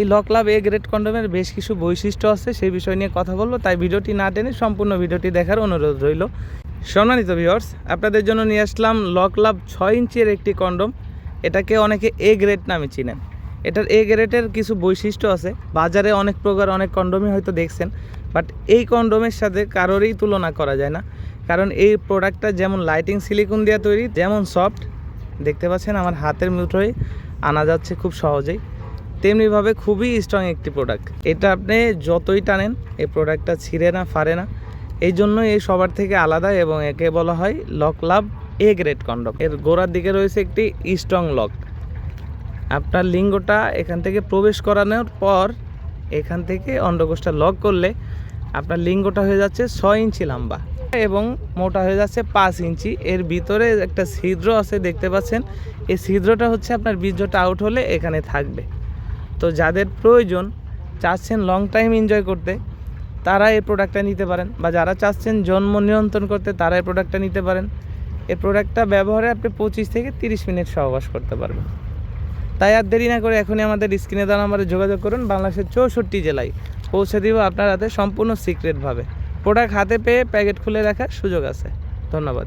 এই lock love A grade কন্ডোমের বেশ কিছু বৈশিষ্ট্য আছে, সেই বিষয় নিয়ে কথা বলব, তাই ভিডিওটি না টেনে সম্পূর্ণ ভিডিওটি দেখার অনুরোধ রইল। সম্মানিত ভিউয়ার্স আপনাদের জন্য নিয়ে আসলাম লক লাভ ছয় ইঞ্চের একটি কন্ডোম, এটাকে অনেকে এ গ্রেড নামে চিনেন। এটার এ গ্রেডের কিছু বৈশিষ্ট্য আছে, বাজারে অনেক প্রকার অনেক কন্ডোমই হয়তো দেখছেন, বাট এই কন্ডোমের সাথে কারোরই তুলনা করা যায় না, কারণ এই প্রোডাক্টটা যেমন লাইটিং সিলিকন দিয়ে তৈরি, যেমন সফট, দেখতে পাচ্ছেন আমার হাতের মুঠোয় আনা যাচ্ছে খুব সহজেই। তেমনিভাবে খুবই স্ট্রং একটি প্রোডাক্ট এটা আপনি যতই টানেন, এই প্রোডাক্টটা ছিঁড়ে না ফারে না। এই জন্য এই সবার থেকে আলাদা এবং একে বলা হয় lock love A grade condom এর গোড়ার দিকে রয়েছে একটি স্ট্রং লক আপনার লিঙ্গটা এখান থেকে প্রবেশ করানোর পর এখান থেকে অন্ডকোষটা লক করলে আপনার লিঙ্গটা হয়ে যাচ্ছে ছয় ইঞ্চি লম্বা এবং মোটা হয়ে যাচ্ছে পাঁচ ইঞ্চি। এর ভিতরে একটা ছিদ্র আছে, দেখতে পাচ্ছেন। এই ছিদ্রটা হচ্ছে আপনার বীর্যটা আউট হলে এখানে থাকবে। তো যাদের প্রয়োজন চাচ্ছেন লং টাইম এনজয় করতে তারা এই প্রোডাক্টটা নিতে পারেন। বা যারা চাচ্ছেন জন্ম নিয়ন্ত্রণ করতে তারা এই প্রোডাক্টটা নিতে পারেন। এই প্রোডাক্টটা ব্যবহারে আপনি পঁচিশ থেকে তিরিশ মিনিট সহবাস করতে পারবেন। তাই আর দেরি না করে এখনই আমাদের স্ক্রিনে দ্বারা আমাদের যোগাযোগ করুন। বাংলাদেশের চৌষট্টি জেলায় পৌঁছে দিব আপনার হাতে সম্পূর্ণ সিক্রেটভাবে প্রোডাক্ট হাতে পেয়ে প্যাকেট খুলে রাখার সুযোগ আছে। ধন্যবাদ।